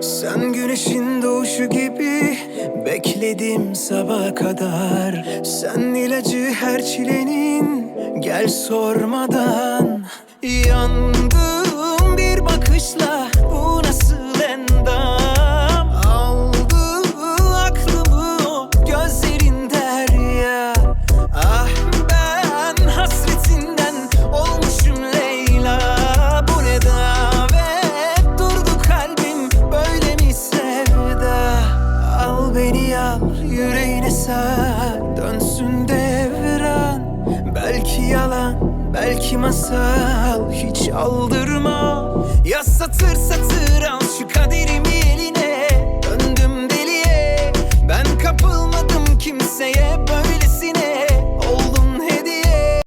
Sen güneşin doğuşu gibi Bekledim sabaha kadar. Sen ilacı her çilenin Gel sormadan. Yandım bir bakışla yüreğine sar. Dönsün devran. Belki yalan belki masal. Hiç aldırma. Ya satır. Satır al şu kaderimi